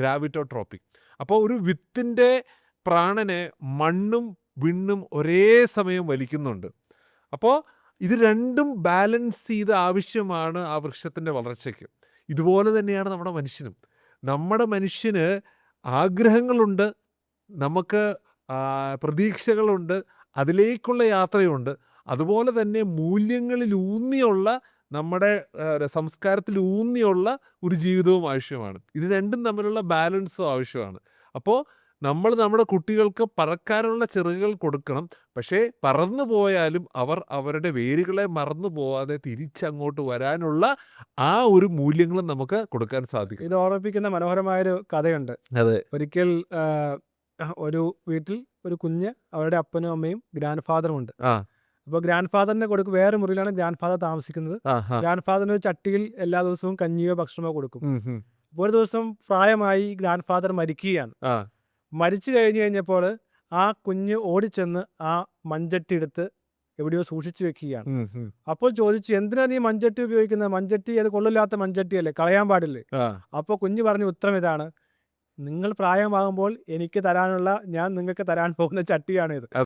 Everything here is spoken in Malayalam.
ഗ്രാവിറ്റോട്രോപ്പിക് അപ്പോൾ ഒരു വിത്തിന്റെ പ്രാണനെ മണ്ണും വിണ്ണും ഒരേ സമയം വലിക്കുന്നുണ്ട്. അപ്പോൾ ഇത് രണ്ടും ബാലൻസ് ചെയ്ത് ആവശ്യമാണ് ആ വൃക്ഷത്തിന്റെ വളർച്ചയ്ക്ക്. ഇതുപോലെ തന്നെയാണ് നമ്മുടെ മനുഷ്യനും. നമ്മുടെ മനുഷ്യന് ആഗ്രഹങ്ങളുണ്ട് നമുക്ക് പ്രതീക്ഷകളുണ്ട് അതിലേക്കുള്ള യാത്രയുണ്ട്. അതുപോലെ തന്നെ മൂല്യങ്ങളിൽ ഊന്നിയുള്ള നമ്മുടെ സംസ്കാരത്തിൽ ഊന്നിയുള്ള ഒരു ജീവിതവും ആവശ്യമാണ്. ഇത് രണ്ടും തമ്മിലുള്ള ബാലൻസും ആവശ്യമാണ്. അപ്പോൾ നമ്മൾ നമ്മുടെ കുട്ടികൾക്ക് പറക്കാനുള്ള ചെറുകൾ കൊടുക്കണം. പക്ഷേ പറന്നു പോയാലും അവർ അവരുടെ വേരുകളെ മറന്നു പോവാതെ തിരിച്ചങ്ങോട്ട് വരാനുള്ള ആ ഒരു മൂല്യങ്ങളും നമുക്ക് കൊടുക്കാൻ സാധിക്കും. ഇത് ഓർമ്മിപ്പിക്കുന്ന മനോഹരമായൊരു കഥയുണ്ട്. അതെ. ഒരിക്കൽ ഒരു വീട്ടിൽ ഒരു കുഞ്ഞ് അവരുടെ അപ്പനും അമ്മയും ഗ്രാൻഡ് ഫാദറും ഉണ്ട്. ആ. അപ്പോൾ ഗ്രാൻഡ് ഫാദറിനെ കൊടുക്കും. വേറെ മുറിയിലാണ് ഗ്രാൻഡ് ഫാദർ താമസിക്കുന്നത്. ഗ്രാൻഡ് ഫാദറിന് ഒരു ചട്ടിയിൽ എല്ലാ ദിവസവും കഞ്ഞിയോ ഭക്ഷണമോ കൊടുക്കും. ഒരു ദിവസം പ്രായമായി ഗ്രാൻഡ് ഫാദർ മരിക്കുകയാണ് മരിച്ചു കഴിഞ്ഞു കഴിഞ്ഞപ്പോൾ ആ കുഞ്ഞ് ഓടിച്ചെന്ന് ആ മഞ്ചട്ടി എടുത്ത് എവിടെയോ സൂക്ഷിച്ചു വെക്കുകയാണ്. അപ്പോൾ ചോദിച്ചു എന്തിനാ നീ മഞ്ചട്ടി ഉപയോഗിക്കുന്നത്? മഞ്ചട്ടി അത് കൊള്ളില്ലാത്ത മൺചട്ടിയല്ലേ കളയാൻ പാടില്ലേ? അപ്പോൾ കുഞ്ഞ് പറഞ്ഞ ഉത്തരം ഇതാണ്. നിങ്ങൾ പ്രായമാകുമ്പോൾ എനിക്ക് തരാനുള്ള ഞാൻ നിങ്ങൾക്ക് തരാൻ പോകുന്ന ചട്ടിയാണിത്.